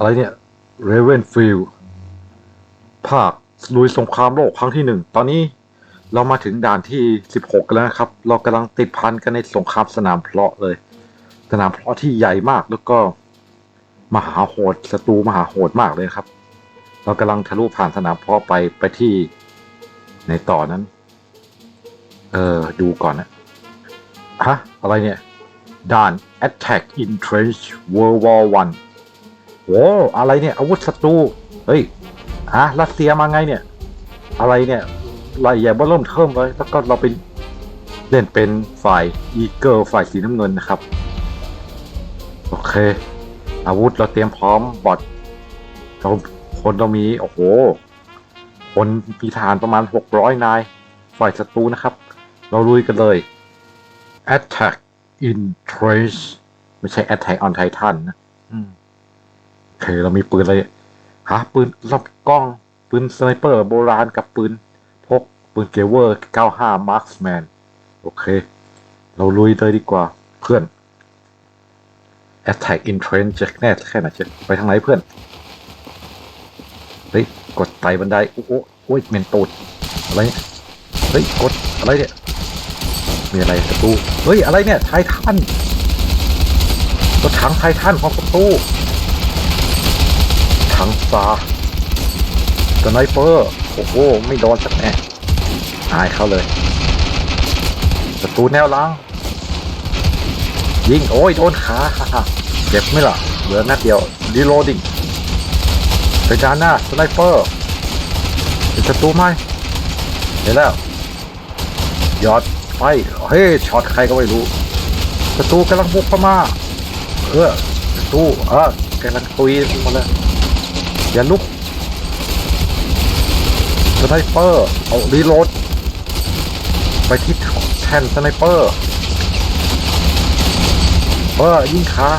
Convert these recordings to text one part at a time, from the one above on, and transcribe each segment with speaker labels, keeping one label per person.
Speaker 1: อะไรเนี่ยเรเวนฟิลภาคลุยสงครามโลกครั้งที่หนึ่งตอนนี้เรามาถึงด่านที่สิบหกกันแล้วนะครับ เรากำลังติดพันกันในสงครามสนามเพลาะเลย สนามเพลาะที่ใหญ่มากแล้วก็ มหาโหดศัตรูมหาโหดมากเลยครับ เรากำลังทะลุผ่านสนามเพลาะไปไปที่ในต่อนั้น เออดูก่อนนะฮะอะไรเนี่ยด่าน Attack in Trench World War One โอ้อะไรเนี่ย อาวุธศัตรูเฮ้ยฮะรัสเซียมาไงเนี่ย อะไรเนี่ยไรใหญ่บ่เริ่มเทิมเลยแล้วก็เราเป็นเล่นเป็นฝ่ายอีเกิลฝ่ายสีน้ำเงินนะครับ โอเค อาวุธเราเตรียมพร้อมบอทเราคนเรามีโอ้โหคนมีทารประมาณ 600 นาย ฝ่ายศัตรูนะครับ เราลุยกันเลย Attack in Trench ไม่ใช่ Attack on Titan นะ อืม เคเรามีปืนอะไรหาปืนรอบกล้องปืนสไนเปอร์โบราณกับปืนพกปืนเกเวอร์95 Marksman โอเค เราลุยเลยดีกว่าเพื่อน Attack in Trench จะแน่แค่ไหนจะไปทางไหนเพื่อน เฮ้ย กดไต่บันได โอ้โหโอ้ยเมนตูดอะไรเนี่ยเฮ้ย กดอะไรเนี่ย มีอะไรประตู เฮ้ย อะไรเนี่ยไททันรถถังไททันของประตู ถังซาสไนเปอร์ โอ้โห ไม่โดนสักแน่อายเขาเลยประตูแนวล้าง ยิง โอ้ย โดนขาเจ็บไหมล่ะ เหลือนัดเดียวรีโหลดิ้งไปด้านหน้าสไนเปอร์เป็นศัตรูไหมเห็นแล้วยอดไฟเฮ้ยช็อตใครก็ไม่รู้ศัตรูกำลังบุกเข้ามาเออศัตรูเออกำลังตุยมาแล้ว อย่าลุกสไนเปอร์ เอารีโหลด ไปที่แท่นสไนเปอร์เออยิงขา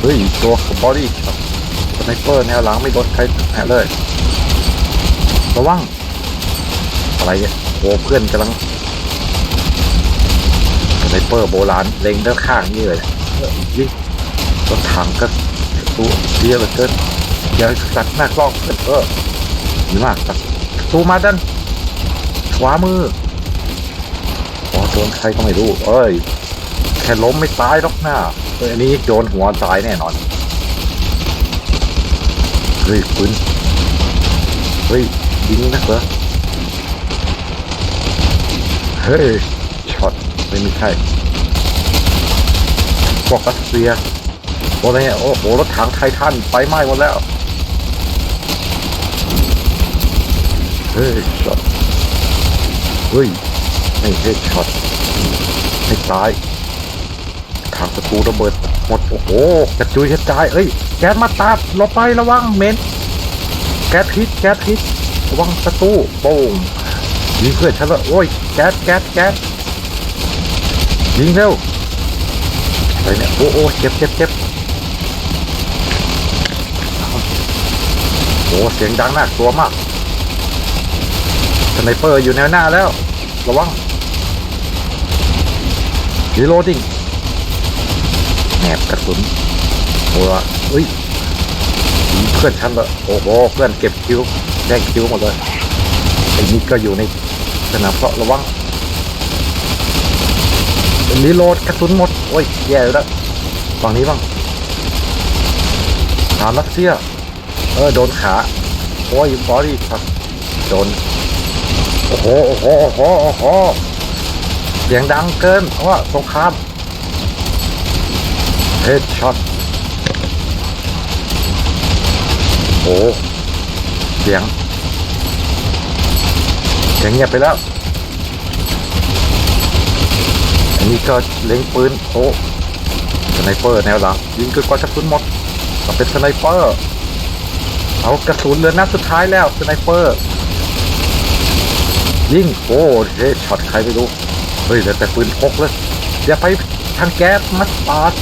Speaker 1: เฮ้ย ตัวบอดี้ครับสไนเปอร์แนวหลังไม่โดนใครแหะเลย ระวัง อะไรเนี่ยโอ้เพื่อนกำลังสไนเปอร์โบราณเล็งด้านข้างนี่เลยเออยิงรถถังก็ตัวเรียเลือเกิน อย่าสัตว์หน้ากล้องเออดีมากครับตูมาดันขวามือโอ๋อโดนใครก็ไม่รู้ เอ้ย แค่ล้มไม่ตายหรอกหน้าเอ้ยอันนี้โดนหัวตายแน่นอนเฮ้ยปืนเฮ้ยยิงนะเหรอเฮ้ยช็อตไม่มีใครพวกรัสเซียโอ้อะไรเนี่ยโอ้โหรถถังไททันไฟไหม้หมดแล้ว เฮ้ยช็อตเฮ้ยไม่เฮ้ยช็อตไม่ตายทางประตูระเบิดหมดโอ้โหกระจุยกระจายเอ้ยแก๊สมาตาดเราไประวังเมนแก๊สพิษแก๊สพิษระวังประตูโป่งยิงเพื่อนฉันละโอ้ยแก๊สแก๊สแก๊สยิงเร็วอะไรเนี่ยโอ้โอ้เจ็บเจ็บเจ็บโอ้เสียงดังน่ากลัวมาก ไนเปอร์อยู่แนวหน้าแล้ว ระวังรีโหลดิ้งแหนบกระสุนโอ้ยเฮ้ยเพื่อนฉันละโอ้โห เพื่อนเก็บคิวแย่งคิวหมดเลย ไอ้นี่ก็อยู่ในสนามเพาะระวังรีโหลดกระสุนหมด โอ้ย แย่แล้วฝั่งนี้บ้างฐานรัสเซีย เออ โดนขา โอ้ยบอดี้ครับ โดน โอ้โหโอ้โหโอ้โหโอ้โหเสียงดังเกินเพราะว่าสงครามเฮดช็อตโอ้เสียงเสียงเงียบไปแล้วอันนี้ก็เล็งปืนโอ้สไนเปอร์แนวหลังยิงคือกว่ากระสุนหมดก็เป็นสไนเปอร์เอากระสุนเหลือนัดสุดท้ายแล้วสไนเปอร์ ยิงโอ้เฮ้ช็อตใครไม่รู้ เฮ้ยเหลือแต่ปืนพกเลยอย่าไปทางแก๊สมัสตาร์ด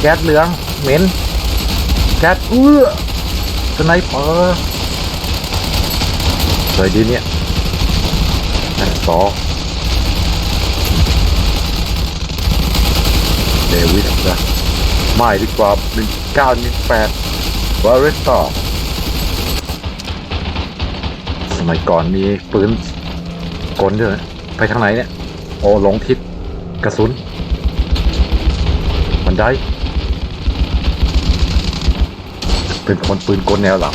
Speaker 1: แก๊สเหลืองเหม็น แก๊สเอื้อสไนเปอร์สวยดีเนี่ยนันสองเดวิดนะไม่ดีกว่าหนึ่งเก้าหนึ่งแปดวาริสตอสมัยก่อนมีปืน กลด้วยนะไปทางไหนเนี่ย โอ้หลงทิศกระสุนบันได้เป็นคนปืนกลแนวหลัง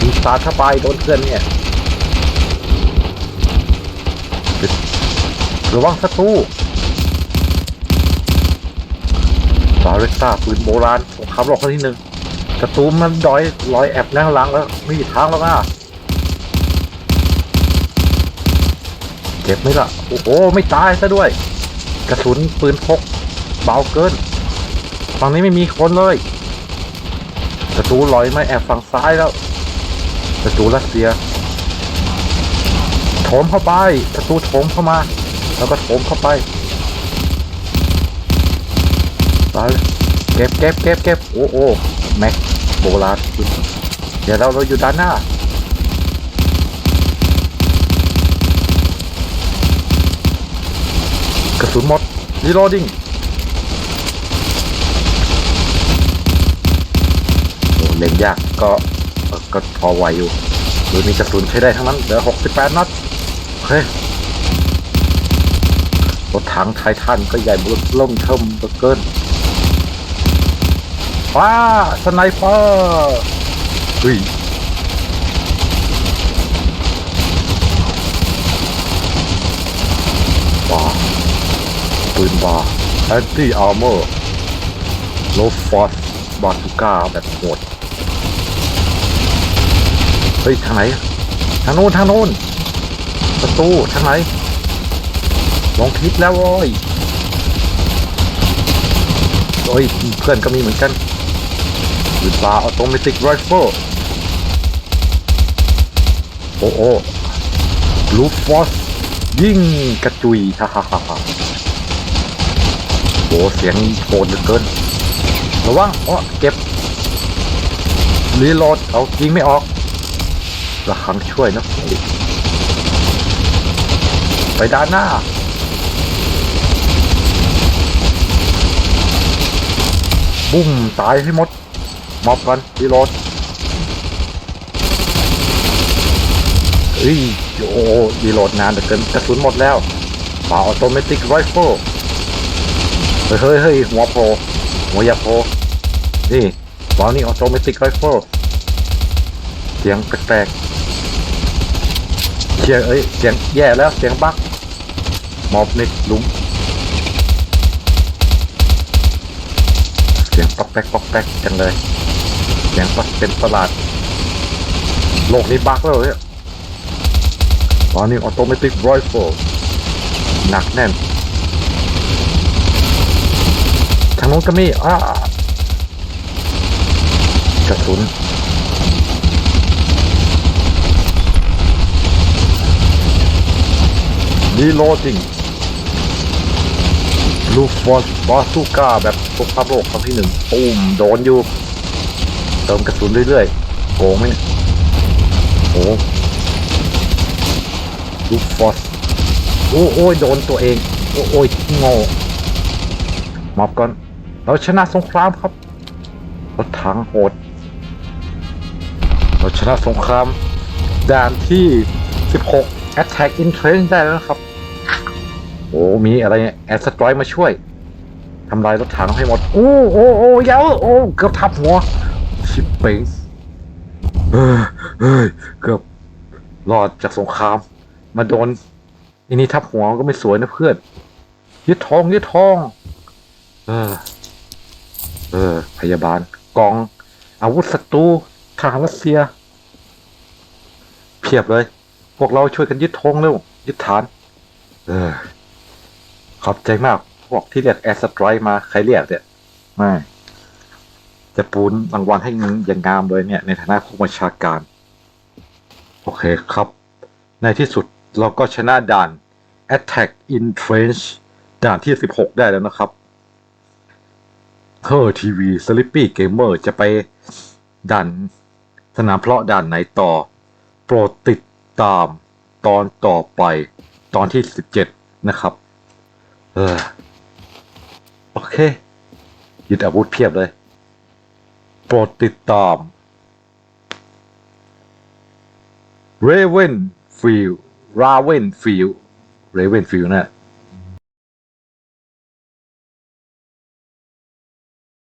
Speaker 1: ยิงสาดเข้าไปโดนเพื่อนเนี่ยระวังศัตรูบาริสต้าปืนโบราณสงครามโลกครั้งที่หนึ่งศัตรูมันดอยลอยแอบแนวหลังแล้วไม่มีทางแล้วนะ เจ็บไหมล่ะ โอ้โห ไม่ตายซะด้วย กระสุนปืนพกเบาเกิน ฝั่งนี้ไม่มีคนเลยศัตรูลอยมาแอบฝั่งซ้ายแล้วศัตรูรัสเซียโถมเข้าไปศัตรูโถมเข้ามา แล้วก็โถมเข้าไปไปเก็บเก็บเก็บเก็บโอ้โอ้แม็กโบราณเดี๋ยวเราเราอยู่ด้านหน้า กระสุนหมดรีโหลดิ้งโอ้เล่นยากก็ก็พอไหวอยู่โดยมีกระสุนใช้ได้ทั้งนั้นเหลือ 68 นัดโอเครถถังไททันก็ใหญ่บุกล่มเทิมเกินว้าสไนเปอร์เฮ้ยว้า ปืนบาแอนตี้อาร์เมอร์โลฟอสบาซูก้าแบบโหดเฮ้ยทางไหนทางโน้นทางโน้นประตูทางไหนลองทิศแล้วโว้ยโอ้ยเพื่อนก็มีเหมือนกันปืนบาออโตเมติกไรเฟิลโอ้โอ้ลูฟอสยิงกระจุยฮ่าฮ่าฮ่า โหเสียงโหดเหลือเกิน ระวังอ๋อเก็บ รีโหลด เอายิงไม่ออกระหังช่วยนะไปด้านหน้า บุ้ม ตายให้หมด มอบกันรีโหลดเอ้ยโอ้รีโหลดนานเหลือเกินกระสุนหมดแล้วป่าออโตเมติกไรเฟิล เฮ้ยเฮ้ยเฮ้ยหัวโผล่หัวอยาโผล่นี่วางนี่ออโตเมติกไรเฟิลเสียงแปลกๆเสียงเอ้ยเสียงแย่แล้วเสียงบั๊กมอบในหลุม เสียงปอกแป๊กปอกแป๊กจังเลย เสียงปักเป็นประหลาด โลกนี้บั๊กแล้วเนี่ยวางนี่ออโตเมติกไรเฟิลหนักแน่น ทางโน้นก็มีอ้ากระสุนรีโหลดดิ้งลูกบอลบอสูก้าแบบสงครามโลกครั้งที่หนึ่งตูมโดนอยู่เติมกระสุนเรื่อยๆโกงไหมเนี่ยโอ้ลูกฟอสโอ้โอ้ยโดนตัวเอง โอ้โอ้ยโง่มอบก่อน เราชนะสงครามครับรถถังโหด เราชนะสงคราม ด่านที่ 16 Attack in Train ได้แล้วนะครับ โอ้มีอะไรแอดสไตร์มาช่วยทำลายรถถังให้หมด โอ้โอ้โอ้ยาวโอ้เกือบทับหัว ชิปเป้งเฮ้ยเฮ้ยเกือบรอดจากสงคราม มาโดนอันนี้ทับหัวก็ไม่สวยนะเพื่อนยึดทองยึดทอง เออ ออ พยาบาล กอง อาวุธศัตรูทหารรัสเซีย เพียบเลย พวกเราช่วยกันยึดธงเร็ว ยึดฐาน เออ ขอบใจมากพวกที่เรียกแอร์สไตร์มา ใครเรียกเนี่ย ไม่ จะปูนรางวัลให้มึงอย่างงามเลยเนี่ย ในฐานะผู้บัญชาการ โอเคครับ ในที่สุดเราก็ชนะด่าน Attack in Trench ด่านที่ 16 ได้แล้วนะครับ เฮอร์ทีวีสลิปปี้เกมเมอร์จะไปดันสนามเพาะด่านไหนต่อ โปรดติดตามตอนต่อไปตอนที่ 17 นะครับ เออ โอเค ยึดอาวุธเพียบเลย โปรดติดตาม Ravenfield Ravenfield Ravenfield นะ